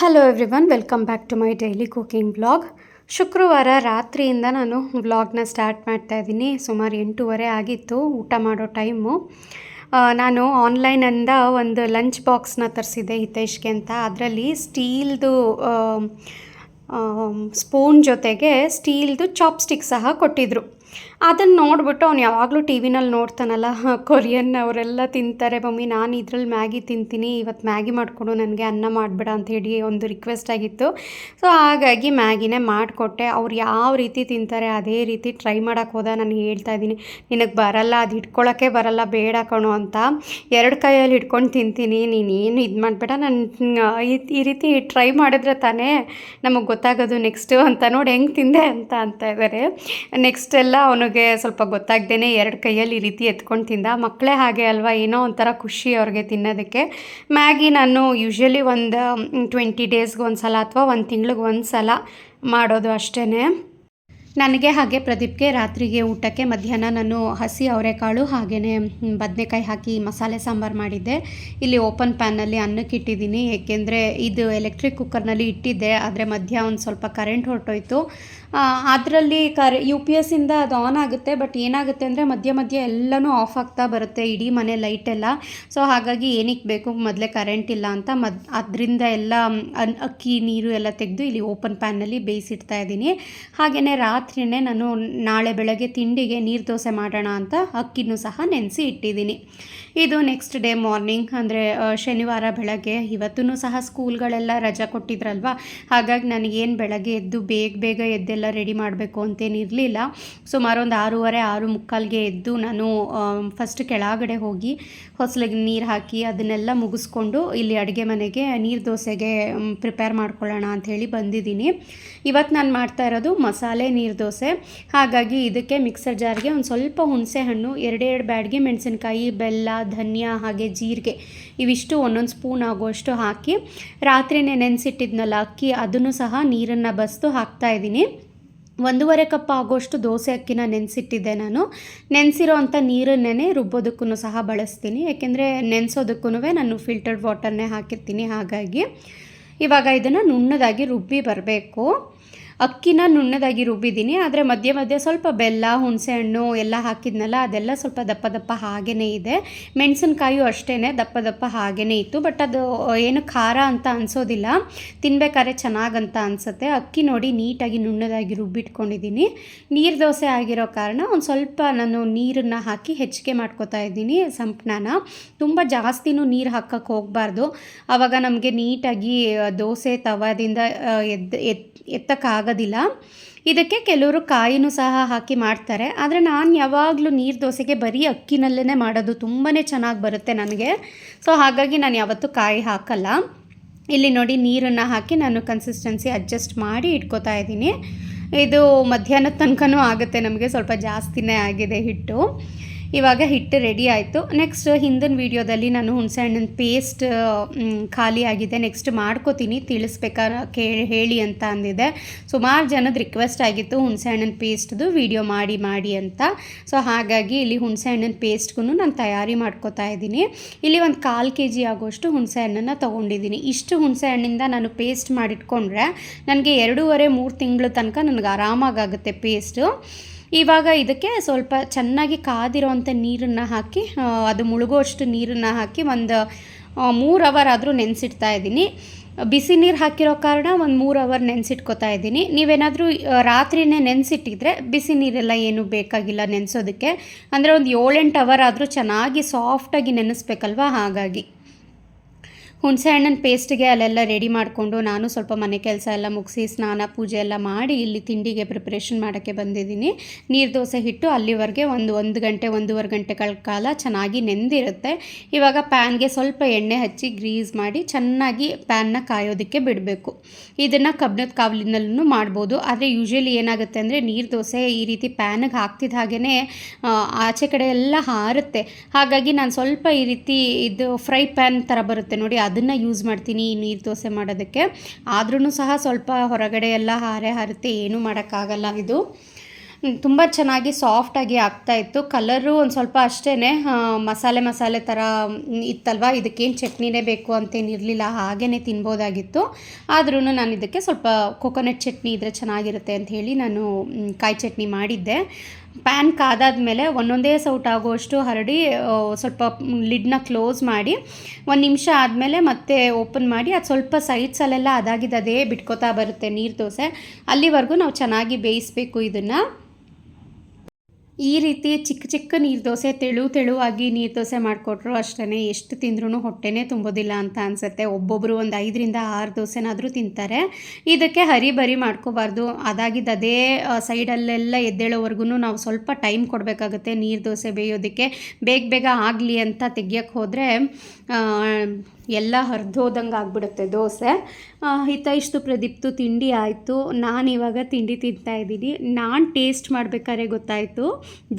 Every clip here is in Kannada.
Hello everyone welcome back to my daily cooking blog ಶುಕ್ರವಾರ ರಾತ್ರಿಯಿಂದ ನಾನು ವ್ಲಾಗ್ನ ಸ್ಟಾರ್ಟ್ ಮಾಡ್ತಾ ಇದ್ದೀನಿ. ಸುಮಾರು ಎಂಟೂವರೆ ಆಗಿತ್ತು, ಊಟ ಮಾಡೋ ಟೈಮು ನಾನು ಆನ್ಲೈನಿಂದ ಒಂದು ಲಂಚ್ ಬಾಕ್ಸ್ನ ತರಿಸಿದ್ದೆ ಹಿತೇಶ್ಗೆ ಅಂತ. ಅದರಲ್ಲಿ ಸ್ಟೀಲ್ದು ಸ್ಪೂನ್ ಜೊತೆಗೆ ಸ್ಟೀಲ್ದು ಚಾಪ್ಸ್ಟಿಕ್ ಸಹ ಕೊಟ್ಟಿದ್ದರು ಅದನ್ನು ನೋಡಿಬಿಟ್ಟು ಅವ್ನು ಯಾವಾಗಲೂ ಟಿ ವಿನಲ್ಲಿ ನೋಡ್ತಾನಲ್ಲ ಕೊರಿಯನ್ ಅವರೆಲ್ಲ ತಿಂತಾರೆ, ಮಮ್ಮಿ ನಾನು ಇದ್ರಲ್ಲಿ ಮ್ಯಾಗಿ ತಿಂತೀನಿ ಇವತ್ತು ಮ್ಯಾಗಿ ಮಾಡಿಕೊಡು, ನನಗೆ ಅನ್ನ ಮಾಡಬೇಡ ಅಂತ ಹೇಳಿ ಒಂದು ರಿಕ್ವೆಸ್ಟ್ ಆಗಿತ್ತು. ಸೊ ಹಾಗಾಗಿ ಮ್ಯಾಗಿನೇ ಮಾಡಿಕೊಟ್ಟೆ. ಅವ್ರು ಯಾವ ರೀತಿ ತಿಂತಾರೆ, ಅದೇ ರೀತಿ ಟ್ರೈ ಮಾಡೋಕ್ಕೆ ಹೋದ, ನಾನು ಹೇಳ್ತಾ ಇದ್ದೀನಿ. ನಿನಗೆ ಬರಲ್ಲ, ಅದು ಹಿಡ್ಕೊಳಕ್ಕೆ ಬರಲ್ಲ, ಬೇಡ ಕಣೋ ಅಂತ. ಎರಡು ಕೈಯಲ್ಲಿ ಹಿಡ್ಕೊಂಡು ತಿಂತೀನಿ ನೀನು ಏನು ಇದು ಮಾಡಬೇಡ, ನಾನು ಈ- ರೀತಿ ಟ್ರೈ ಮಾಡಿದ್ರೆ ತಾನೇ ನಮಗೆ ಗೊತ್ತಾಗೋದು ನೆಕ್ಸ್ಟು ಅಂತ. ನೋಡಿ, ಹೆಂಗೆ ತಿಂದೆ ಅಂತ ಅಂತ ಇದ್ದಾರೆ ನೆಕ್ಸ್ಟ್ ಎಲ್ಲ ಅವನಿಗೆ ಸ್ವಲ್ಪ ಗೊತ್ತಾಗ್ದೇ ಎರಡು ಕೈಯಲ್ಲಿ ಈ ರೀತಿ ಎತ್ಕೊಂಡು ತಿಂದ. ಮಕ್ಕಳೇ ಹಾಗೆ ಅಲ್ವಾ? ಏನೋ ಒಂಥರ ಖುಷಿ ಅವ್ರಿಗೆ ತಿನ್ನೋದಕ್ಕೆ. ಮ್ಯಾಗಿ ನಾನು ಯೂಶ್ವಲಿ ಒಂದು ಟ್ವೆಂಟಿ ಡೇಸ್ಗೆ ಒಂದು ಸಲ ಅಥವಾ ಒಂದು ತಿಂಗ್ಳಿಗೆ ಒಂದು ಸಲ ಮಾಡೋದು ಅಷ್ಟೇ ನನಗೆ ಹಾಗೆ ಪ್ರದೀಪ್ಗೆ ರಾತ್ರಿಗೆ ಊಟಕ್ಕೆ ಮಧ್ಯಾಹ್ನ ನಾನು ಹಸಿ ಅವರೆಕಾಳು ಹಾಗೆಯೇ ಬದನೆಕಾಯಿ ಹಾಕಿ ಮಸಾಲೆ ಸಾಂಬಾರು ಮಾಡಿದ್ದೆ. ಇಲ್ಲಿ ಓಪನ್ ಪ್ಯಾನಲ್ಲಿ ಅನ್ನಕ್ಕೆ ಇಟ್ಟಿದ್ದೀನಿ. ಏಕೆಂದರೆ ಇದು ಎಲೆಕ್ಟ್ರಿಕ್ ಕುಕ್ಕರ್ನಲ್ಲಿ ಇಟ್ಟಿದ್ದೆ. ಆದರೆ ಮಧ್ಯ ಒಂದು ಸ್ವಲ್ಪ ಕರೆಂಟ್ ಹೊರಟೋಯ್ತು. ಅದರಲ್ಲಿ ಕರೆ, ಯು ಪಿ ಎಸ್ಸಿಂದ ಅದು ಆನ್ ಆಗುತ್ತೆ. ಬಟ್ ಏನಾಗುತ್ತೆ ಅಂದರೆ ಮಧ್ಯ ಮಧ್ಯ ಎಲ್ಲನೂ ಆಫ್ ಆಗ್ತಾ ಬರುತ್ತೆ. ಇಡೀ ಮನೆ ಲೈಟ್ ಎಲ್ಲ. ಸೊ ಹಾಗಾಗಿ ಏನಕ್ಕೆ ಬೇಕು? ಮೊದಲೇ ಕರೆಂಟ್ ಇಲ್ಲ ಅಂತ ಮದ್, ಅದರಿಂದ ಎಲ್ಲ ಅಕ್ಕಿ, ನೀರು ಎಲ್ಲ ತೆಗೆದು ಇಲ್ಲಿ ಓಪನ್ ಪ್ಯಾನಲ್ಲಿ ಬೇಯಿಸಿಡ್ತಾ ಇದ್ದೀನಿ. ಹಾಗೆಯೇ ರಾತ್ರಿಯೇ ನಾನು ನಾಳೆ ಬೆಳಗ್ಗೆ ತಿಂಡಿಗೆ ನೀರು ದೋಸೆ ಮಾಡೋಣ ಅಂತ ಅಕ್ಕಿನೂ ಸಹ ನೆನೆಸಿ ಇಟ್ಟಿದ್ದೀನಿ. ಇದು ನೆಕ್ಸ್ಟ್ ಡೇ ಮಾರ್ನಿಂಗ್ ಅಂದರೆ ಶನಿವಾರ ಬೆಳಗ್ಗೆ. ಇವತ್ತೂ ಸಹ ಸ್ಕೂಲ್ಗಳೆಲ್ಲ ರಜಾ ಕೊಟ್ಟಿದ್ರಲ್ವ? ಹಾಗಾಗಿ ನನಗೇನು ಬೆಳಗ್ಗೆ ಎದ್ದು ಬೇಗ ಬೇಗ ಎದ್ದೆಲ್ಲ ರೆಡಿ ಮಾಡಬೇಕು ಅಂತೇನಿರಲಿಲ್ಲ ಸುಮಾರು ಒಂದು ಆರೂವರೆ, ಆರು ಮುಕ್ಕಾಲ್ಗೆ ಎದ್ದು ನಾನು ಫಸ್ಟ್ ಕೆಳಗಡೆ ಹೋಗಿ ಹೊಸಲಿಗೆ ನೀರು ಹಾಕಿ ಅದನ್ನೆಲ್ಲ ಮುಗಿಸ್ಕೊಂಡು ಇಲ್ಲಿ ಅಡುಗೆ ಮನೆಗೆ ನೀರು ದೋಸೆಗೆ ಪ್ರಿಪೇರ್ ಮಾಡ್ಕೊಳ್ಳೋಣ ಅಂಥೇಳಿ ಬಂದಿದ್ದೀನಿ. ಇವತ್ತು ನಾನು ಮಾಡ್ತಾ ಇರೋದು ಮಸಾಲೆ ನೀರು. ದೋಸೆ ಹಾಗಾಗಿ ಇದಕ್ಕೆ ಮಿಕ್ಸರ್ ಜಾರ್ಗೆ ಒಂದು ಸ್ವಲ್ಪ ಹುಣಸೆ ಹಣ್ಣು ಎರಡೆರಡು ಬ್ಯಾಡ್ಗೆ ಮೆಣಸಿನ್ಕಾಯಿ, ಬೆಲ್ಲ, ಧನಿಯ ಹಾಗೆ ಜೀರಿಗೆ ಇವಿಷ್ಟು ಒಂದೊಂದು ಸ್ಪೂನ್ ಆಗುವಷ್ಟು ಹಾಕಿ ರಾತ್ರಿನೇ ನೆನೆಸಿಟ್ಟಿದ್ನಲ್ಲ ಅಕ್ಕಿ, ಅದನ್ನು ಸಹ ನೀರನ್ನು ಬಸ್ದು ಹಾಕ್ತಾ ಇದ್ದೀನಿ. ಒಂದೂವರೆ ಕಪ್ ಆಗೋಷ್ಟು ದೋಸೆ ಅಕ್ಕಿನ ನೆನೆಸಿಟ್ಟಿದ್ದೆ ನಾನು. ನೆನೆಸಿರೋ ಅಂಥ ನೀರನ್ನೇ ರುಬ್ಬೋದಕ್ಕೂ ಸಹ ಬಳಸ್ತೀನಿ. ಯಾಕೆಂದರೆ ನೆನೆಸೋದಕ್ಕೂ ನಾನು ಫಿಲ್ಟರ್ಡ್ ವಾಟರ್ನೇ ಹಾಕಿರ್ತೀನಿ ಹಾಗಾಗಿ. ಇವಾಗ ಇದನ್ನು ನುಣ್ಣದಾಗಿ ರುಬ್ಬಿ ಬರಬೇಕು. ಅಕ್ಕಿನ ನುಣ್ಣದಾಗಿ ರುಬ್ಬಿದ್ದೀನಿ, ಆದರೆ ಮಧ್ಯೆ ಮಧ್ಯೆ ಸ್ವಲ್ಪ ಬೆಲ್ಲ ಹುಣಸೆಹಣ್ಣು ಎಲ್ಲ ಹಾಕಿದ್ನಲ್ಲ, ಅದೆಲ್ಲ ಸ್ವಲ್ಪ ದಪ್ಪ ದಪ್ಪ ಹಾಗೇ ಇದೆ. ಮೆಣಸಿನ್ಕಾಯು ಅಷ್ಟೇ ದಪ್ಪ ದಪ್ಪ ಹಾಗೇ ಇತ್ತು ಬಟ್ ಅದು ಏನು ಖಾರ ಅಂತ ಅನಿಸೋದಿಲ್ಲ. ತಿನ್ಬೇಕಾದ್ರೆ ಚೆನ್ನಾಗಂತ ಅನಿಸುತ್ತೆ. ಅಕ್ಕಿ ನೋಡಿ ನೀಟಾಗಿ ನುಣ್ಣದಾಗಿ ರುಬ್ಬಿಟ್ಕೊಂಡಿದ್ದೀನಿ. ನೀರು ದೋಸೆ ಆಗಿರೋ ಕಾರಣ ಒಂದು ಸ್ವಲ್ಪ ನಾನು ನೀರನ್ನು ಹಾಕಿ ಹೆಚ್ಚಿಗೆ ಮಾಡ್ಕೊತಾ ಇದ್ದೀನಿ ಸಂಪ್ನಾನ. ತುಂಬ ಜಾಸ್ತಿನೂ ನೀರು ಹಾಕಕ್ಕೆ ಹೋಗಬಾರ್ದು. ಆವಾಗ ನಮಗೆ ನೀಟಾಗಿ ದೋಸೆ ತವಾದಿಂದ ಎದ್ದು ಎದ್ದು ಎತ್ ಎತ್ತಕ್ಕಾಗೋದಿಲ್ಲ ಇದಕ್ಕೆ ಕೆಲವರು ಕಾಯಿನೂ ಸಹ ಹಾಕಿ ಮಾಡ್ತಾರೆ. ಆದರೆ ನಾನು ಯಾವಾಗಲೂ ನೀರು ದೋಸೆಗೆ ಬರೀ ಅಕ್ಕಿನಲ್ಲೇ ಮಾಡೋದು ತುಂಬಾ ಚೆನ್ನಾಗಿ ಬರುತ್ತೆ ನನಗೆ. ಸೊ ಹಾಗಾಗಿ ನಾನು ಯಾವತ್ತೂ ಕಾಯಿ ಹಾಕಲ್ಲ. ಇಲ್ಲಿ ನೋಡಿ ನೀರನ್ನು ಹಾಕಿ ನಾನು ಕನ್ಸಿಸ್ಟೆನ್ಸಿ ಅಡ್ಜಸ್ಟ್ ಮಾಡಿ ಇಟ್ಕೋತಾ ಇದ್ದೀನಿ. ಇದು ಮಧ್ಯಾಹ್ನದ ತನಕನೂ ಆಗುತ್ತೆ ನಮಗೆ. ಸ್ವಲ್ಪ ಜಾಸ್ತಿನೇ ಆಗಿದೆ ಹಿಟ್ಟು. ಇವಾಗ ಹಿಟ್ಟು ರೆಡಿ ಆಯಿತು. ನೆಕ್ಸ್ಟ್ ಹಿಂದಿನ ವೀಡಿಯೋದಲ್ಲಿ ನಾನು ಹುಣಸೆಹಣ್ಣಿನ ಪೇಸ್ಟ್ ಖಾಲಿ ಆಗಿದೆ. ನೆಕ್ಸ್ಟ್ ಮಾಡ್ಕೋತೀನಿ. ತಿಳಿಸ್ಬೇಕಾರ ಕೇಳಿ ಹೇಳಿ ಅಂತ ಅಂದಿದೆ. ಸುಮಾರು ಜನದ ರಿಕ್ವೆಸ್ಟ್ ಆಗಿತ್ತು ಹುಣಸೆ ಹಣ್ಣಿನ ಪೇಸ್ಟ್ದು ವಿಡಿಯೋ ಮಾಡಿ ಮಾಡಿ ಅಂತ. ಸೊ ಹಾಗಾಗಿ ಇಲ್ಲಿ ಹುಣಸೆ ಹಣ್ಣಿನ ಪೇಸ್ಟ್ಗೂ ನಾನು ತಯಾರಿ ಮಾಡ್ಕೋತಾ ಇದ್ದೀನಿ. ಇಲ್ಲಿ ಒಂದು ಕಾಲು ಕೆ ಜಿ ಆಗೋಷ್ಟು ಹುಣಸೆಹಣ್ಣನ್ನು ತೊಗೊಂಡಿದ್ದೀನಿ. ಇಷ್ಟು ಹುಣಸೆ ಹಣ್ಣಿಂದ ನಾನು ಪೇಸ್ಟ್ ಮಾಡಿಟ್ಕೊಂಡ್ರೆ, ನನಗೆ ಎರಡೂವರೆ, ಮೂರು ತಿಂಗಳ ತನಕ ನನಗೆ ಆರಾಮಾಗುತ್ತೆ ಪೇಸ್ಟು ಇವಾಗ ಇದಕ್ಕೆ ಸ್ವಲ್ಪ ಚೆನ್ನಾಗಿ ಕಾದಿರೋವಂಥ ನೀರನ್ನು ಹಾಕಿ ಅದು ಮುಳುಗೋಷ್ಟು ನೀರನ್ನು ಹಾಕಿ ಒಂದು ಮೂರು ಅವರ್ ಆದರೂ ನೆನೆಸಿಡ್ತಾ ಇದ್ದೀನಿ. ಬಿಸಿ ನೀರು ಹಾಕಿರೋ ಕಾರಣ ಒಂದು ಮೂರು ಅವರ್ ನೆನೆಸಿಟ್ಕೋತಾ ಇದ್ದೀನಿ. ನೀವೇನಾದರೂ ರಾತ್ರಿನೇ ನೆನೆಸಿಟ್ಟಿದ್ರೆ ಬಿಸಿ ನೀರೆಲ್ಲ ಏನು ಬೇಕಾಗಿಲ್ಲ ನೆನೆಸೋದಕ್ಕೆ. ಅಂದರೆ ಒಂದು ಏಳೆಂಟು ಅವರ್ ಆದರೂ ಚೆನ್ನಾಗಿ ಸಾಫ್ಟಾಗಿ ನೆನೆಸ್ಬೇಕಲ್ವಾ? ಹಾಗಾಗಿ. ಹುಣಸೆ ಹಣ್ಣಿನ ಪೇಸ್ಟ್ಗೆ ಅಲ್ಲೆಲ್ಲ ರೆಡಿ ಮಾಡಿಕೊಂಡು ನಾನು ಸ್ವಲ್ಪ ಮನೆ ಕೆಲಸ ಎಲ್ಲ ಮುಗಿಸಿ ಸ್ನಾನ ಪೂಜೆ ಎಲ್ಲ ಮಾಡಿ ಇಲ್ಲಿ ತಿಂಡಿಗೆ ಪ್ರಿಪ್ರೇಷನ್ ಮಾಡೋಕ್ಕೆ ಬಂದಿದ್ದೀನಿ. ನೀರು ದೋಸೆ ಹಿಟ್ಟು ಅಲ್ಲಿವರೆಗೆ ಒಂದು ಒಂದು ಗಂಟೆ, ಒಂದೂವರೆ ಗಂಟೆಗಳ ಕಾಲ ಚೆನ್ನಾಗಿ ನೆಂದಿರುತ್ತೆ. ಇವಾಗ ಪ್ಯಾನ್ಗೆ ಸ್ವಲ್ಪ ಎಣ್ಣೆ ಹಚ್ಚಿ ಗ್ರೀಸ್ ಮಾಡಿ ಚೆನ್ನಾಗಿ ಪ್ಯಾನ್ನ ಕಾಯೋದಕ್ಕೆ ಬಿಡಬೇಕು. ಇದನ್ನು ಕಬ್ಬಿಣದ ಕಾವಲಿನಲ್ಲೂ ಮಾಡ್ಬೋದು. ಆದರೆ ಯೂಶ್ವಲಿ ಏನಾಗುತ್ತೆ ಅಂದರೆ ನೀರು ದೋಸೆ ಈ ರೀತಿ ಪ್ಯಾನಿಗೆ ಹಾಕ್ತಿದ್ದ ಹಾಗೆಯೇ ಆಚೆ ಕಡೆ ಎಲ್ಲ ಹಾರುತ್ತೆ. ಹಾಗಾಗಿ ನಾನು ಸ್ವಲ್ಪ ಈ ರೀತಿ ಇದು ಫ್ರೈ ಪ್ಯಾನ್ ಥರ ಬರುತ್ತೆ ನೋಡಿ ಅದನ್ನು ಯೂಸ್ ಮಾಡ್ತೀನಿ ನೀರು ದೋಸೆ ಮಾಡೋದಕ್ಕೆ. ಆದ್ರೂ ಸಹ ಸ್ವಲ್ಪ ಹೊರಗಡೆ ಎಲ್ಲ ಹಾರೆ ಹಾರುತ್ತೆ, ಏನೂ ಮಾಡೋಕ್ಕಾಗಲ್ಲ ಇದು. ತುಂಬ ಚೆನ್ನಾಗಿ ಸಾಫ್ಟಾಗಿ ಆಗ್ತಾಯಿತ್ತು ಕಲರು ಒಂದು ಸ್ವಲ್ಪ ಅಷ್ಟೇ ಮಸಾಲೆ ಮಸಾಲೆ ಥರ ಇತ್ತಲ್ವ? ಇದಕ್ಕೇನು ಚಟ್ನಿನೇ ಬೇಕು ಅಂತೇನಿರಲಿಲ್ಲ ಹಾಗೇ ತಿನ್ಬೋದಾಗಿತ್ತು. ಆದ್ರೂ ನಾನು ಇದಕ್ಕೆ ಸ್ವಲ್ಪ ಕೊಕೊನಟ್ ಚಟ್ನಿ ಇದ್ದರೆ ಚೆನ್ನಾಗಿರುತ್ತೆ ಅಂತ ಹೇಳಿ ನಾನು ಕಾಯಿ ಚಟ್ನಿ ಮಾಡಿದ್ದೆ. ಪ್ಯಾನ್ ಕಾದಾದ್ಮೇಲೆ ಒಂದೊಂದೇ ಸೌಟ್ ಆಗುವಷ್ಟು ಹರಡಿ ಸ್ವಲ್ಪ ಲಿಡ್ನ ಕ್ಲೋಸ್ ಮಾಡಿ ಒಂದು ನಿಮಿಷ ಆದಮೇಲೆ ಮತ್ತೆ ಓಪನ್ ಮಾಡಿ ಅದು ಸ್ವಲ್ಪ ಸೈಡ್ಸಲ್ಲೆಲ್ಲ ಅದಾಗಿದ್ದು ಅದೇ ಬಿಟ್ಕೋತಾ ಬರುತ್ತೆ ನೀರು ದೋಸೆ. ಅಲ್ಲಿವರೆಗೂ ನಾವು ಚೆನ್ನಾಗಿ ಬೇಯಿಸಬೇಕು ಇದನ್ನು. ಈ ರೀತಿ ಚಿಕ್ಕ ಚಿಕ್ಕ ನೀರು ದೋಸೆ ತೆಳು ತೆಳುವಾಗಿ ನೀರು ದೋಸೆ ಮಾಡಿಕೊಟ್ರು ಅಷ್ಟೇ ಎಷ್ಟು ತಿಂದ್ರೂ ಹೊಟ್ಟೆನೇ ತುಂಬೋದಿಲ್ಲ ಅಂತ ಅನಿಸುತ್ತೆ. ಒಬ್ಬೊಬ್ಬರು ಒಂದು ಐದರಿಂದ ಆರು ದೋಸೆನಾದರೂ ತಿಂತಾರೆ. ಇದಕ್ಕೆ ಹರಿಬರಿ ಮಾಡ್ಕೋಬಾರ್ದು. ಅದಾಗಿದ್ದು ಅದೇ ಸೈಡಲ್ಲೆಲ್ಲ ಎದ್ದೇಳೋವರೆಗೂ ನಾವು ಸ್ವಲ್ಪ ಟೈಮ್ ಕೊಡಬೇಕಾಗುತ್ತೆ ನೀರು ದೋಸೆ ಬೇಯೋದಕ್ಕೆ. ಬೇಗ ಬೇಗ ಆಗಲಿ ಅಂತ ತೆಗಿಯೋಕ್ಕೆ ಹೋದರೆ ಎಲ್ಲ ಹರಿದೋದಂಗೆ ಆಗ್ಬಿಡುತ್ತೆ ದೋಸೆ. ಹಿತ ಇಷ್ಟು ಪ್ರದೀಪ್ತು ತಿಂಡಿ ಆಯಿತು. ನಾನು ಇವಾಗ ತಿಂಡಿ ತಿಂತಾ ಇದ್ದೀನಿ. ನಾನು ಟೇಸ್ಟ್ ಮಾಡಬೇಕಾದ್ರೆ ಗೊತ್ತಾಯಿತು.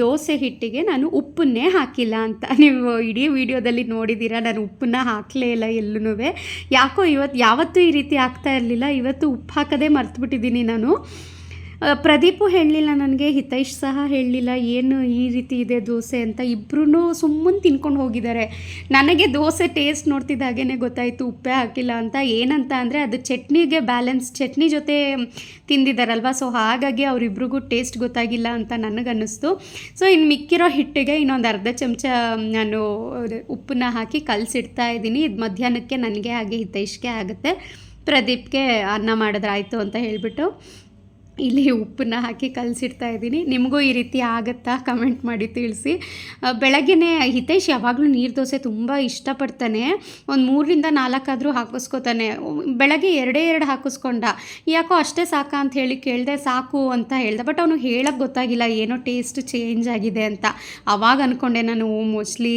ದೋಸೆ ಹಿಟ್ಟಿಗೆ ನಾನು ಉಪ್ಪನ್ನೇ ಹಾಕಿಲ್ಲ ಅಂತ. ನೀವು ಇಡೀ ವಿಡಿಯೋದಲ್ಲಿ ನೋಡಿದ್ದೀರಾ, ನಾನು ಉಪ್ಪನ್ನ ಹಾಕಲೇ ಇಲ್ಲ ಎಲ್ಲೂ ಯಾಕೋ ಇವತ್ತು ಯಾವತ್ತೂ ಈ ರೀತಿ ಆಗ್ತಾ ಇರಲಿಲ್ಲ. ಇವತ್ತು ಉಪ್ಪು ಹಾಕೋದೇ ಮರ್ತುಬಿಟ್ಟಿದ್ದೀನಿ ನಾನು. ಪ್ರದೀಪು ಹೇಳಲಿಲ್ಲ, ನನಗೆ ಹಿತೈಷ್ ಸಹ ಹೇಳಲಿಲ್ಲ, ಏನು ಈ ರೀತಿ ಇದೆ ದೋಸೆ ಅಂತ ಇಬ್ಬರೂ ಸುಮ್ಮನೆ ತಿನ್ಕೊಂಡು ಹೋಗಿದ್ದಾರೆ. ನನಗೆ ದೋಸೆ ಟೇಸ್ಟ್ ನೋಡ್ತಿದ್ದ ಹಾಗೇ ಗೊತ್ತಾಯಿತು, ಉಪ್ಪೆ ಹಾಕಿಲ್ಲ ಅಂತ. ಏನಂತ ಅಂದರೆ ಅದು ಚಟ್ನಿಗೆ ಬ್ಯಾಲೆನ್ಸ್ ಚಟ್ನಿ ಜೊತೆ ತಿಂದಿದ್ದಾರಲ್ವ? ಸೊ ಹಾಗಾಗಿ ಅವರಿಬ್ರಿಗೂ ಟೇಸ್ಟ್ ಗೊತ್ತಾಗಿಲ್ಲ ಅಂತ ನನಗನ್ನಿಸ್ತು. ಸೊ ಇನ್ನು ಮಿಕ್ಕಿರೋ ಹಿಟ್ಟಿಗೆ ಇನ್ನೊಂದು ಅರ್ಧ ಚಮಚ ನಾನು ಉಪ್ಪನ್ನ ಹಾಕಿ ಕಲಸಿಡ್ತಾ ಇದ್ದೀನಿ. ಇದು ಮಧ್ಯಾಹ್ನಕ್ಕೆ ನನಗೆ ಹಾಗೆ ಹಿತೈಷ್ಗೆ ಆಗುತ್ತೆ. ಪ್ರದೀಪ್ಗೆ ಅನ್ನ ಮಾಡಿದ್ರಾಯಿತು ಅಂತ ಹೇಳಿಬಿಟ್ಟು ಇಲ್ಲಿ ಉಪ್ಪನ್ನ ಹಾಕಿ ಕಲಸಿಡ್ತಾ ಇದ್ದೀನಿ. ನಿಮಗೂ ಈ ರೀತಿ ಆಗುತ್ತಾ? ಕಮೆಂಟ್ ಮಾಡಿ ತಿಳಿಸಿ. ಬೆಳಗ್ಗೆ ಹಿತೇಶ್ ಯಾವಾಗಲೂ ನೀರು ದೋಸೆ ತುಂಬ ಇಷ್ಟಪಡ್ತಾನೆ. ಒಂದು ಮೂರರಿಂದ ನಾಲ್ಕಾದರೂ ಹಾಕಿಸ್ಕೊತಾನೆ. ಬೆಳಗ್ಗೆ ಎರಡೇ ಎರಡು ಹಾಕಿಸ್ಕೊಂಡ. ಯಾಕೋ ಅಷ್ಟೇ ಸಾಕಾ ಅಂತ ಹೇಳಿ ಕೇಳಿದೆ ಸಾಕು ಅಂತ ಹೇಳ್ದೆ. ಬಟ್ ಅವನು ಹೇಳಕ್ಕೆ ಗೊತ್ತಾಗಿಲ್ಲ, ಏನೋ ಟೇಸ್ಟ್ ಚೇಂಜ್ ಆಗಿದೆ ಅಂತ. ಅವಾಗ ಅಂದ್ಕೊಂಡೆ ನಾನು ಮೋಸ್ಟ್ಲಿ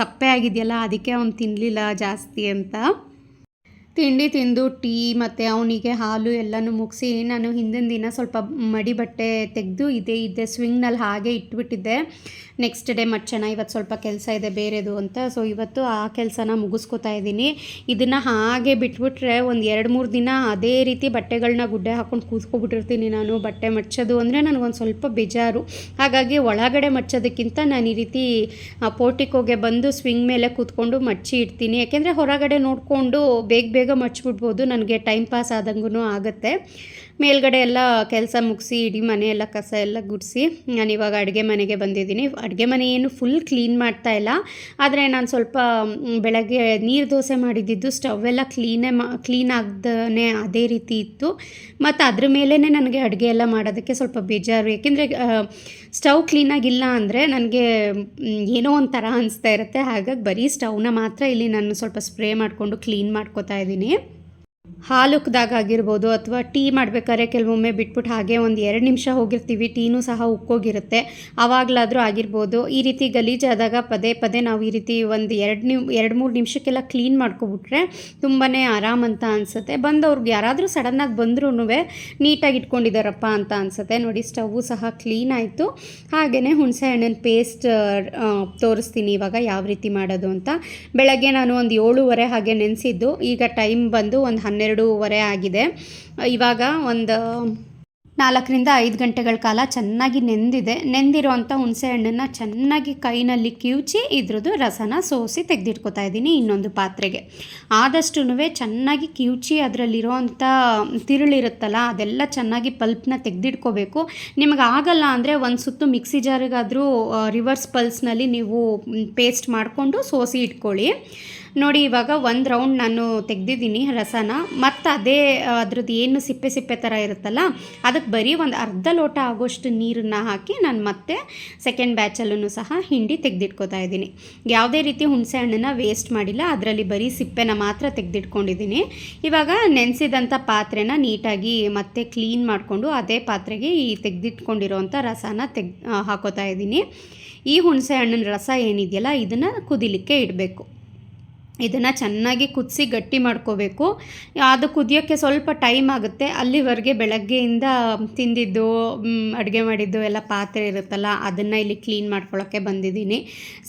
ಸಪ್ಪೆ ಆಗಿದೆಯಲ್ಲ, ಅದಕ್ಕೆ ಅವ್ನು ತಿನ್ನಲಿಲ್ಲ ಜಾಸ್ತಿ ಅಂತ. ತಿಂಡಿ ತಿಂದು, ಟೀ ಮತ್ತು ಅವನಿಗೆ ಹಾಲು ಎಲ್ಲನೂ ಮುಗಿಸಿ ನಾನು ಹಿಂದಿನ ದಿನ ಸ್ವಲ್ಪ ಮಡಿ ಬಟ್ಟೆ ತೆಗೆದು ಇದೇ ಇದ್ದೆ ಸ್ವಿಂಗ್ನಲ್ಲಿ ಹಾಗೆ ಇಟ್ಬಿಟ್ಟಿದ್ದೆ. ನೆಕ್ಸ್ಟ್ ಡೇ ಮಚ್ಚಣ ಇವತ್ತು ಸ್ವಲ್ಪ ಕೆಲಸ ಇದೆ, ಬೇರೆದು ಅಂತ. ಸೊ ಇವತ್ತು ಆ ಕೆಲಸನ ಮುಗಿಸ್ಕೊತಾ ಇದ್ದೀನಿ. ಇದನ್ನು ಹಾಗೆ ಬಿಟ್ಬಿಟ್ರೆ ಒಂದು ಎರಡು ಮೂರು ದಿನ ಅದೇ ರೀತಿ ಬಟ್ಟೆಗಳನ್ನ ಗುಡ್ಡೆ ಹಾಕ್ಕೊಂಡು ಕೂತ್ಕೊಬಿಟ್ಟಿರ್ತೀನಿ ನಾನು. ಬಟ್ಟೆ ಮಚ್ಚೋದು ಅಂದರೆ ನನಗೊಂದು ಸ್ವಲ್ಪ ಬೇಜಾರು. ಹಾಗಾಗಿ ಒಳಗಡೆ ಮಚ್ಚೋದಕ್ಕಿಂತ ನಾನು ಈ ರೀತಿ ಪೋರ್ಟಿಕೋಗೆ ಬಂದು ಸ್ವಿಂಗ್ ಮೇಲೆ ಕೂತ್ಕೊಂಡು ಮಚ್ಚಿ ಇಡ್ತೀನಿ. ಯಾಕೆಂದರೆ ಹೊರಗಡೆ ನೋಡಿಕೊಂಡು ಬೇಗ ಬೇಗ ಮಚ್ಚಿಬಿಡ್ಬೋದು. ನನಗೆ ಟೈಮ್ ಪಾಸ್ ಆದಂಗೂ ಆಗುತ್ತೆ. ಮೇಲ್ಗಡೆ ಎಲ್ಲ ಕೆಲಸ ಮುಗಿಸಿ, ಇಡೀ ಮನೆಯೆಲ್ಲ ಕಸ ಎಲ್ಲ ಗುಡಿಸಿ, ನಾನು ಇವಾಗ ಅಡುಗೆ ಮನೆಗೆ ಬಂದಿದ್ದೀನಿ. ಅಡುಗೆ ಮನೆ ಏನು ಫುಲ್ ಕ್ಲೀನ್ ಮಾಡ್ತಾ ಇಲ್ಲ. ಆದರೆ ನಾನು ಸ್ವಲ್ಪ ಬೆಳಗ್ಗೆ ನೀರು ದೋಸೆ ಮಾಡಿದ್ದಿದ್ದು ಸ್ಟವ್ ಎಲ್ಲ ಕ್ಲೀನೇ ಮಾ ಕ್ಲೀನ್ ಆಗ್ದೇ ಅದೇ ರೀತಿ ಇತ್ತು. ಮತ್ತು ಅದ್ರ ಮೇಲೇ ನನಗೆ ಅಡುಗೆ ಎಲ್ಲ ಮಾಡೋದಕ್ಕೆ ಸ್ವಲ್ಪ ಬೇಜಾರು. ಏಕೆಂದರೆ ಸ್ಟವ್ ಕ್ಲೀನಾಗಿಲ್ಲ ಅಂದರೆ ನನಗೆ ಏನೋ ಒಂಥರ ಅನಿಸ್ತಾ ಇರುತ್ತೆ. ಹಾಗಾಗಿ ಬರೀ ಸ್ಟವ್ನ ಮಾತ್ರ ಇಲ್ಲಿ ನಾನು ಸ್ವಲ್ಪ ಸ್ಪ್ರೇ ಮಾಡಿಕೊಂಡು ಕ್ಲೀನ್ ಮಾಡ್ಕೋತಾ ಇದ್ದೀನಿ. ಹಾಲು ಆಗಿರ್ಬೋದು ಅಥವಾ ಟೀ ಮಾಡ್ಬೇಕಾದ್ರೆ ಕೆಲವೊಮ್ಮೆ ಬಿಟ್ಬಿಟ್ಟು ಹಾಗೆ ಒಂದು ಎರಡು ನಿಮಿಷ ಹೋಗಿರ್ತೀವಿ, ಟೀನೂ ಸಹ ಉಕ್ಕೋಗಿರುತ್ತೆ. ಆವಾಗಲಾದರೂ ಆಗಿರ್ಬೋದು, ಈ ರೀತಿ ಗಲೀಜಾದಾಗ ಪದೇ ಪದೇ ನಾವು ಈ ರೀತಿ ಒಂದು ಎರಡು ನಿಮ್, ಎರಡು ಮೂರು ನಿಮಿಷಕ್ಕೆಲ್ಲ ಕ್ಲೀನ್ ಮಾಡ್ಕೊಬಿಟ್ರೆ ತುಂಬಾ ಆರಾಮ್ ಅಂತ ಅನಿಸುತ್ತೆ. ಬಂದವ್ರಿಗೆ ಯಾರಾದರೂ ಸಡನ್ನಾಗಿ ಬಂದ್ರೂ ನೀಟಾಗಿ ಇಟ್ಕೊಂಡಿದ್ದಾರಪ್ಪ ಅಂತ ಅನಿಸುತ್ತೆ. ನೋಡಿ, ಸ್ಟವ್ವು ಸಹ ಕ್ಲೀನ್ ಆಯಿತು. ಹಾಗೆಯೇ ಹುಣಸೆ ಹಣ್ಣಿನ ಪೇಸ್ಟ್ ತೋರಿಸ್ತೀನಿ ಇವಾಗ ಯಾವ ರೀತಿ ಮಾಡೋದು ಅಂತ. ಬೆಳಗ್ಗೆ ನಾನು ಒಂದು ಏಳುವರೆ ಹಾಗೆ ನೆನೆಸಿದ್ದು. ಈಗ ಟೈಮ್ ಬಂದು ಒಂದು ಹನ್ನೆರಡೂವರೆ ಆಗಿದೆ. ಇವಾಗ ಒಂದು ನಾಲ್ಕರಿಂದ ಐದು ಗಂಟೆಗಳ ಕಾಲ ಚೆನ್ನಾಗಿ ನೆಂದಿದೆ. ನೆಂದಿರುವಂಥ ಹುಣಸೆ ಹಣ್ಣನ್ನು ಚೆನ್ನಾಗಿ ಕೈನಲ್ಲಿ ಕಿವುಚಿ ಇದ್ರದ್ದು ರಸನ ಸೋಸಿ ತೆಗೆದಿಟ್ಕೊತಾ ಇದ್ದೀನಿ ಇನ್ನೊಂದು ಪಾತ್ರೆಗೆ. ಆದಷ್ಟು ಚೆನ್ನಾಗಿ ಕಿವುಚಿ ಅದರಲ್ಲಿರೋವಂಥ ತಿರುಳಿರುತ್ತಲ್ಲ ಅದೆಲ್ಲ ಚೆನ್ನಾಗಿ ಪಲ್ಪ್ನ ತೆಗೆದಿಟ್ಕೋಬೇಕು. ನಿಮಗೆ ಆಗಲ್ಲ ಅಂದರೆ ಒಂದು ಸುತ್ತು ಮಿಕ್ಸಿ ಜಾರಿಗಾದರೂ ರಿವರ್ಸ್ ಪಲ್ಸ್ನಲ್ಲಿ ನೀವು ಪೇಸ್ಟ್ ಮಾಡಿಕೊಂಡು ಸೋಸಿ ಇಟ್ಕೊಳ್ಳಿ. ನೋಡಿ, ಇವಾಗ ಒಂದು ರೌಂಡ್ ನಾನು ತೆಗೆದಿದ್ದೀನಿ ರಸನ. ಮತ್ತು ಅದೇ ಅದ್ರದ್ದು ಏನು ಸಿಪ್ಪೆ ಸಿಪ್ಪೆ ಥರ ಇರುತ್ತಲ್ಲ ಅದಕ್ಕೆ ಬರೀ ಒಂದು ಅರ್ಧ ಲೋಟ ಆಗೋಷ್ಟು ನೀರನ್ನು ಹಾಕಿ ನಾನು ಮತ್ತೆ ಸೆಕೆಂಡ್ ಬ್ಯಾಚಲ್ಲೂ ಸಹ ಹಿಂಡಿ ತೆಗೆದಿಟ್ಕೋತಾ ಇದ್ದೀನಿ. ಯಾವುದೇ ರೀತಿ ಹುಣಸೆ ಹಣ್ಣನ್ನು ವೇಸ್ಟ್ ಮಾಡಿಲ್ಲ, ಅದರಲ್ಲಿ ಬರೀ ಸಿಪ್ಪೆನ ಮಾತ್ರ ತೆಗೆದಿಟ್ಕೊಂಡಿದ್ದೀನಿ. ಇವಾಗ ನೆನೆಸಿದಂಥ ಪಾತ್ರೆನ ನೀಟಾಗಿ ಮತ್ತೆ ಕ್ಲೀನ್ ಮಾಡಿಕೊಂಡು ಅದೇ ಪಾತ್ರೆಗೆ ಈ ತೆಗೆದಿಟ್ಕೊಂಡಿರೋವಂಥ ರಸನ ತೆಗ್ ಹಾಕೋತಾ ಇದ್ದೀನಿ. ಈ ಹುಣಸೆ ಹಣ್ಣಿನ ರಸ ಏನಿದೆಯಲ್ಲ, ಇದನ್ನು ಕುದಿಲಿಕ್ಕೆ ಇಡಬೇಕು. ಇದನ್ನು ಚೆನ್ನಾಗಿ ಕುದಿಸಿ ಗಟ್ಟಿ ಮಾಡ್ಕೋಬೇಕು. ಅದು ಕುದಿಯೋಕ್ಕೆ ಸ್ವಲ್ಪ ಟೈಮ್ ಆಗುತ್ತೆ. ಅಲ್ಲಿವರೆಗೆ ಬೆಳಗ್ಗೆಯಿಂದ ತಿಂದಿದ್ದು ಅಡುಗೆ ಮಾಡಿದ್ದು ಎಲ್ಲ ಪಾತ್ರೆ ಇರುತ್ತಲ್ಲ, ಅದನ್ನು ಇಲ್ಲಿ ಕ್ಲೀನ್ ಮಾಡ್ಕೊಳ್ಳೋಕ್ಕೆ ಬಂದಿದ್ದೀನಿ.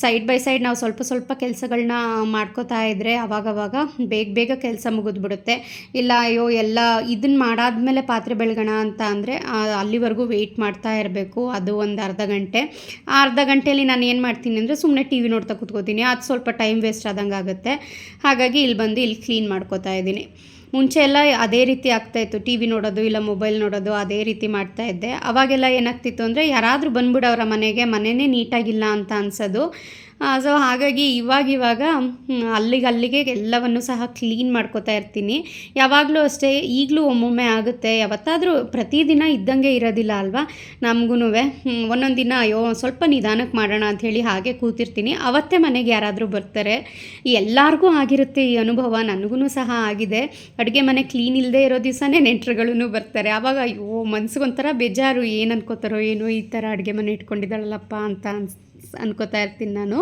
ಸೈಡ್ ಬೈ ಸೈಡ್ ನಾವು ಸ್ವಲ್ಪ ಸ್ವಲ್ಪ ಕೆಲಸಗಳನ್ನ ಮಾಡ್ಕೋತಾ ಇದ್ದರೆ ಅವಾಗವಾಗ ಬೇಗ ಬೇಗ ಕೆಲಸ ಮುಗಿದ್ಬಿಡುತ್ತೆ. ಇಲ್ಲ, ಅಯ್ಯೋ, ಎಲ್ಲ ಇದನ್ನು ಮಾಡಾದ್ಮೇಲೆ ಪಾತ್ರೆ ಬೆಳಗೋಣ ಅಂತ ಅಂದರೆ ಅಲ್ಲಿವರೆಗೂ ವೆಯ್ಟ್ ಮಾಡ್ತಾ ಇರಬೇಕು. ಅದು ಒಂದು ಅರ್ಧ ಗಂಟೆ. ಆ ಅರ್ಧ ಗಂಟೆಯಲ್ಲಿ ನಾನು ಏನು ಮಾಡ್ತೀನಿ ಅಂದರೆ ಸುಮ್ಮನೆ ಟಿ ವಿ ನೋಡ್ತಾ ಕೂತ್ಕೋತೀನಿ. ಅದು ಸ್ವಲ್ಪ ಟೈಮ್ ವೇಸ್ಟ್ ಆದಂಗೆ ಆಗುತ್ತೆ ಹಾಗಾಗಿ ಇಲ್ಲಿ ಬಂದು ಇಲ್ಲಿ ಕ್ಲೀನ್ ಮಾಡ್ಕೋತಾ ಇದ್ದೀನಿ. ಮುಂಚೆ ಎಲ್ಲ ಅದೇ ರೀತಿ ಆಗ್ತಾಯಿತ್ತು ಟಿ ವಿ ನೋಡೋದು ಇಲ್ಲ ಮೊಬೈಲ್ ನೋಡೋದು ಅದೇ ರೀತಿ ಮಾಡ್ತಾ ಇದ್ದೆ. ಅವಾಗೆಲ್ಲ ಏನಾಗ್ತಿತ್ತು ಅಂದರೆ ಯಾರಾದರೂ ಬಂದ್ಬಿಡೋರ ಮನೆಗೆ ಮನೆಯೇ ನೀಟಾಗಿಲ್ಲ ಅಂತ ಅನ್ಸೋದು. ಸೊ ಹಾಗಾಗಿ ಇವಾಗಿವಾಗ ಇವಾಗ ಅಲ್ಲಿಗೆ ಅಲ್ಲಿಗೆ ಎಲ್ಲವನ್ನು ಸಹ ಕ್ಲೀನ್ ಮಾಡ್ಕೋತಾ ಇರ್ತೀನಿ. ಯಾವಾಗಲೂ ಅಷ್ಟೇ, ಈಗಲೂ ಒಮ್ಮೊಮ್ಮೆ ಆಗುತ್ತೆ. ಯಾವತ್ತಾದರೂ ಪ್ರತಿದಿನ ಇದ್ದಂಗೆ ಇರೋದಿಲ್ಲ ಅಲ್ವಾ? ನಮಗೂ ಒಂದೊಂದು ದಿನ, ಅಯ್ಯೋ, ಸ್ವಲ್ಪ ನಿಧಾನಕ್ಕೆ ಮಾಡೋಣ ಅಂಥೇಳಿ ಹಾಗೆ ಕೂತಿರ್ತೀನಿ. ಅವತ್ತೇ ಮನೆಗೆ ಯಾರಾದರೂ ಬರ್ತಾರೆ. ಎಲ್ಲರಿಗೂ ಆಗಿರುತ್ತೆ ಈ ಅನುಭವ ನನಗೂ ಸಹ ಆಗಿದೆ. ಅಡುಗೆ ಮನೆ ಕ್ಲೀನ್ ಇಲ್ಲದೆ ಇರೋ ದಿವಸನೇ ನೆಂಟರುಗಳೂ ಬರ್ತಾರೆ. ಆವಾಗ ಅಯ್ಯೋ, ಮನ್ಸಿಗೊಂಥರ ಬೇಜಾರು ಏನು ಅನ್ಕೋತಾರೋ ಏನೋ ಈ ಥರ ಅಡುಗೆ ಮನೆ ಇಟ್ಕೊಂಡಿದ್ದಾಳಲ್ಲಪ್ಪ ಅಂತ ಅನ್ಸ್ ಅನ್ಕೋತಾ ಇರ್ತೀನಿ ನಾನು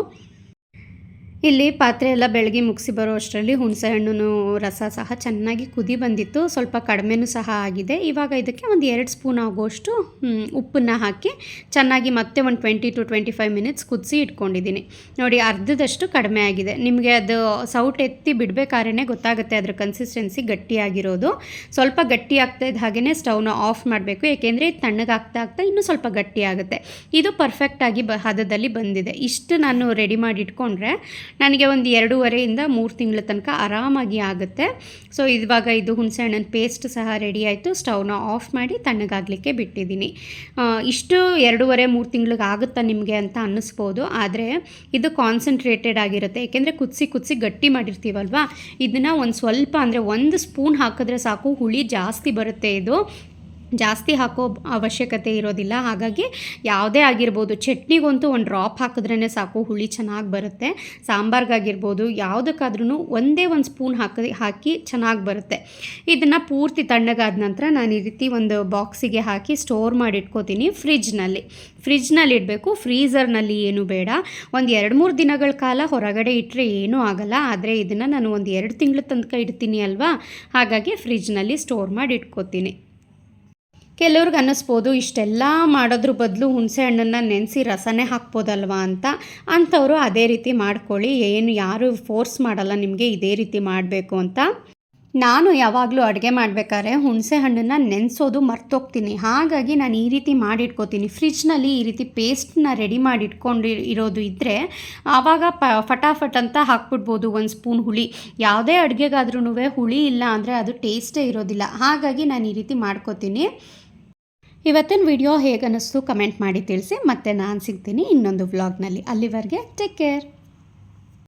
ಇಲ್ಲಿ ಪಾತ್ರೆ ಎಲ್ಲ ಬೆಳಗ್ಗೆ ಮುಗಿಸಿ ಬರೋ ಅಷ್ಟರಲ್ಲಿ ಹುಣಸೆ ಹಣ್ಣು ರಸ ಸಹ ಚೆನ್ನಾಗಿ ಕುದಿ ಬಂದಿತ್ತು. ಸ್ವಲ್ಪ ಕಡಿಮೆನೂ ಸಹ ಆಗಿದೆ. ಇವಾಗ ಇದಕ್ಕೆ ಒಂದು ಎರಡು ಸ್ಪೂನ್ ಆಗೋಷ್ಟು ಉಪ್ಪನ್ನು ಹಾಕಿ ಚೆನ್ನಾಗಿ ಮತ್ತೆ ಒಂದು twenty to twenty five minutes ಕುದಿಸಿ ಇಟ್ಕೊಂಡಿದ್ದೀನಿ. ನೋಡಿ, ಅರ್ಧದಷ್ಟು ಕಡಿಮೆ ಆಗಿದೆ. ನಿಮಗೆ ಅದು ಸೌಟ್ ಎತ್ತಿ ಬಿಡಬೇಕಾದ್ರೆ ಗೊತ್ತಾಗುತ್ತೆ ಅದರ ಕನ್ಸಿಸ್ಟೆನ್ಸಿ ಗಟ್ಟಿಯಾಗಿರೋದು. ಸ್ವಲ್ಪ ಗಟ್ಟಿ ಆಗ್ತಾ ಇದ್ದ ಹಾಗೆಯೇ ಸ್ಟವ್ನ ಆಫ್ ಮಾಡಬೇಕು. ಏಕೆಂದರೆ ತಣ್ಣಗಾಗ್ತಾ ಆಗ್ತಾ ಇನ್ನೂ ಸ್ವಲ್ಪ ಗಟ್ಟಿ ಆಗುತ್ತೆ. ಇದು ಪರ್ಫೆಕ್ಟಾಗಿ ಬ ಹದದಲ್ಲಿ ಬಂದಿದೆ. ಇಷ್ಟು ನಾನು ರೆಡಿ ಮಾಡಿ ಇಟ್ಕೊಂಡ್ರೆ ನನಗೆ ಒಂದು ಎರಡೂವರೆಯಿಂದ ಮೂರು ತಿಂಗಳ ತನಕ ಆರಾಮಾಗಿ ಆಗುತ್ತೆ. ಸೊ ಇವಾಗ ಇದು ಹುಣಸೆ ಹಣ್ಣಿನ ಪೇಸ್ಟ್ ಸಹ ರೆಡಿ ಆಯಿತು. ಸ್ಟವ್ನ ಆಫ್ ಮಾಡಿ ತಣ್ಣಗಾಗಲಿಕ್ಕೆ ಬಿಟ್ಟಿದ್ದೀನಿ. ಇಷ್ಟು ಎರಡೂವರೆ, ಮೂರು ತಿಂಗಳಿಗೆ ಆಗುತ್ತಾ ನಿಮಗೆ ಅಂತ ಅನ್ನಿಸ್ಬೋದು. ಆದರೆ ಇದು ಕಾನ್ಸಂಟ್ರೇಟೆಡ್ ಆಗಿರುತ್ತೆ. ಏಕೆಂದರೆ ಕುದಿಸಿ ಕುದಿಸಿ ಗಟ್ಟಿ ಮಾಡಿರ್ತೀವಲ್ವಾ? ಇದನ್ನು ಒಂದು ಸ್ವಲ್ಪ ಅಂದರೆ ಒಂದು ಸ್ಪೂನ್ ಹಾಕಿದ್ರೆ ಸಾಕು. ಹುಳಿ ಜಾಸ್ತಿ ಬರುತ್ತೆ ಇದು. ಜಾಸ್ತಿ ಹಾಕೋ ಅವಶ್ಯಕತೆ ಇರೋದಿಲ್ಲ. ಹಾಗಾಗಿ ಯಾವುದೇ ಆಗಿರ್ಬೋದು, ಚಟ್ನಿಗಂತೂ ಒಂದು ಡ್ರಾಪ್ ಹಾಕಿದ್ರೇ ಸಾಕು, ಹುಳಿ ಚೆನ್ನಾಗಿ ಬರುತ್ತೆ. ಸಾಂಬಾರ್ಗಾಗಿರ್ಬೋದು ಯಾವುದಕ್ಕಾದ್ರೂ ಒಂದೇ ಒಂದು ಸ್ಪೂನ್ ಹಾಕಿ ಹಾಕಿ ಚೆನ್ನಾಗಿ ಬರುತ್ತೆ. ಇದನ್ನು ಪೂರ್ತಿ ತಣ್ಣಗಾದ ನಂತರ ನಾನು ಈ ರೀತಿ ಒಂದು ಬಾಕ್ಸಿಗೆ ಹಾಕಿ ಸ್ಟೋರ್ ಮಾಡಿ ಇಟ್ಕೋತೀನಿ ಫ್ರಿಜ್ನಲ್ಲಿ ಫ್ರಿಜ್ನಲ್ಲಿ ಇಡಬೇಕು ಫ್ರೀಝರ್ನಲ್ಲಿ ಏನು ಬೇಡ. ಒಂದು ಎರಡು ಮೂರು ದಿನಗಳ ಕಾಲ ಹೊರಗಡೆ ಇಟ್ಟರೆ ಏನೂ ಆಗಲ್ಲ. ಆದರೆ ಇದನ್ನು ನಾನು ಒಂದು ಎರಡು ತಿಂಗಳ ತನಕ ಇಡ್ತೀನಿ ಅಲ್ವಾ? ಹಾಗಾಗಿ ಫ್ರಿಜ್ನಲ್ಲಿ ಸ್ಟೋರ್ ಮಾಡಿ ಇಟ್ಕೋತೀನಿ ಕೆಲವ್ರಿಗೆ ಅನ್ನಿಸ್ಬೋದು, ಇಷ್ಟೆಲ್ಲ ಮಾಡೋದ್ರ ಬದಲು ಹುಣಸೆ ಹಣ್ಣನ್ನು ನೆನೆಸಿ ರಸನೇ ಹಾಕ್ಬೋದಲ್ವಾ ಅಂತ. ಅಂಥವರು ಅದೇ ರೀತಿ ಮಾಡ್ಕೊಳ್ಳಿ. ಏನು ಯಾರು ಫೋರ್ಸ್ ಮಾಡಲ್ಲ ನಿಮಗೆ ಇದೇ ರೀತಿ ಮಾಡಬೇಕು ಅಂತ. ನಾನು ಯಾವಾಗಲೂ ಅಡುಗೆ ಮಾಡಬೇಕಾದ್ರೆ ಹುಣಸೆ ಹಣ್ಣನ್ನು ನೆನೆಸೋದು ಮರ್ತೋಗ್ತೀನಿ. ಹಾಗಾಗಿ ನಾನು ಈ ರೀತಿ ಮಾಡಿಟ್ಕೋತೀನಿ. ಫ್ರಿಜ್ನಲ್ಲಿ ಈ ರೀತಿ ಪೇಸ್ಟ್ನ ರೆಡಿ ಮಾಡಿ ಇಟ್ಕೊಂಡು ಇರೋದು ಇದ್ದರೆ ಆವಾಗ ಪ ಫಟಾಫಟ್ ಅಂತ ಹಾಕ್ಬಿಡ್ಬೋದು ಒಂದು ಸ್ಪೂನ್ ಹುಳಿ. ಯಾವುದೇ ಅಡುಗೆಗಾದ್ರೂ ಹುಳಿ ಇಲ್ಲ ಅಂದರೆ ಅದು ಟೇಸ್ಟೇ ಇರೋದಿಲ್ಲ. ಹಾಗಾಗಿ ನಾನು ಈ ರೀತಿ ಮಾಡ್ಕೋತೀನಿ. ಇವತ್ತಿನ ವಿಡಿಯೋ ಹೇಗನ್ನಿಸ್ತು ಕಮೆಂಟ್ ಮಾಡಿ ತಿಳಿಸಿ. ಮತ್ತೆ ನಾನು ಸಿಗ್ತೀನಿ ಇನ್ನೊಂದು ವ್ಲಾಗ್ನಲ್ಲಿ ಅಲ್ಲಿವರೆಗೆ ಟೇಕ್ ಕೇರ್